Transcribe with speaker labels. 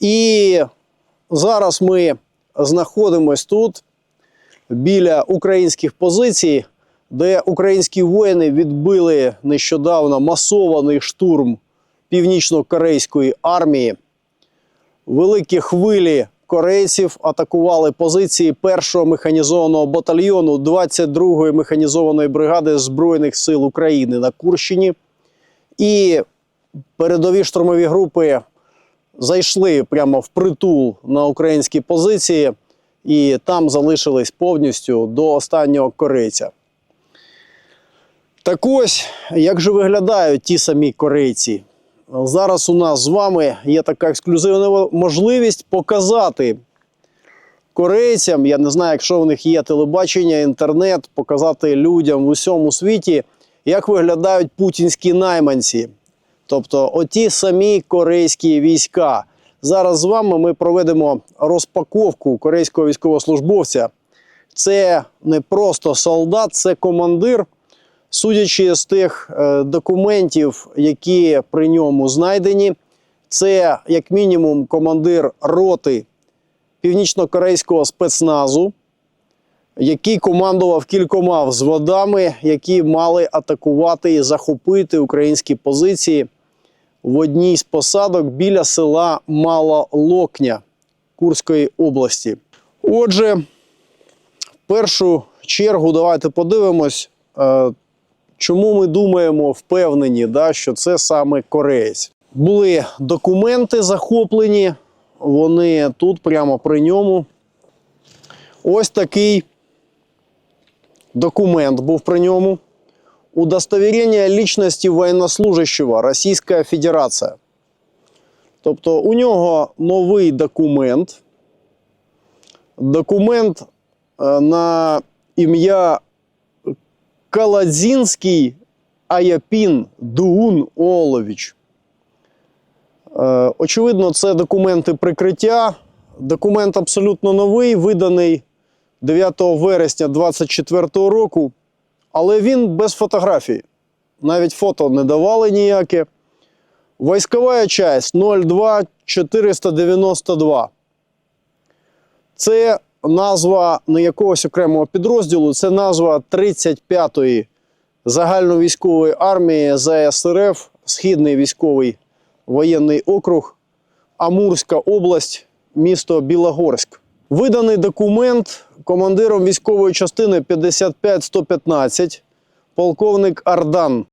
Speaker 1: І зараз ми знаходимось тут, біля українських позицій, де українські воїни відбили нещодавно масований штурм північно-корейської армії. Великі хвилі корейців атакували позиції 1-го механізованого батальйону 22-ї механізованої бригади Збройних сил України на Курщині. І передові штурмові групи зайшли прямо в притул на українські позиції і там залишились повністю до останнього корейця. Так ось, як же виглядають ті самі корейці? Зараз у нас з вами є така ексклюзивна можливість показати корейцям, я не знаю, якщо в них є телебачення, інтернет, показати людям в усьому світі, як виглядають путінські найманці. Тобто оті самі корейські війська. Зараз з вами ми проведемо розпаковку корейського військовослужбовця. Це не просто солдат, це командир. Судячи з тих е, документів, які при ньому знайдені, це як мінімум командир роти північно-корейського спецназу, який командував кількома взводами, які мали атакувати і захопити українські позиції в одній з посадок біля села Мала Локня Курської області. Отже, в першу чергу давайте подивимось, е, чому ми думаємо, впевнені, що це саме кореєць. Були документи захоплені, вони тут прямо при ньому. Ось такий документ був при ньому. Удостоверение личности военнослужащего Російська Федерація. Тобто у нього новий документ. Документ е, на ім'я Каладзінський Аяпін Дуун Олович. Е, Очевидно, це документи прикриття. Документ абсолютно новий, виданий 9 вересня 2024 року, але він без фотографій. Навіть фото не давали ніяке. Військова часть 02492. Це назва не якогось окремого підрозділу, це назва 35-ї загальновійськової армії ЗСРФ, Східний військовий воєнний округ, Амурська область, місто Білогорськ. Виданий документ командиром військової частини 55115 полковник Ардан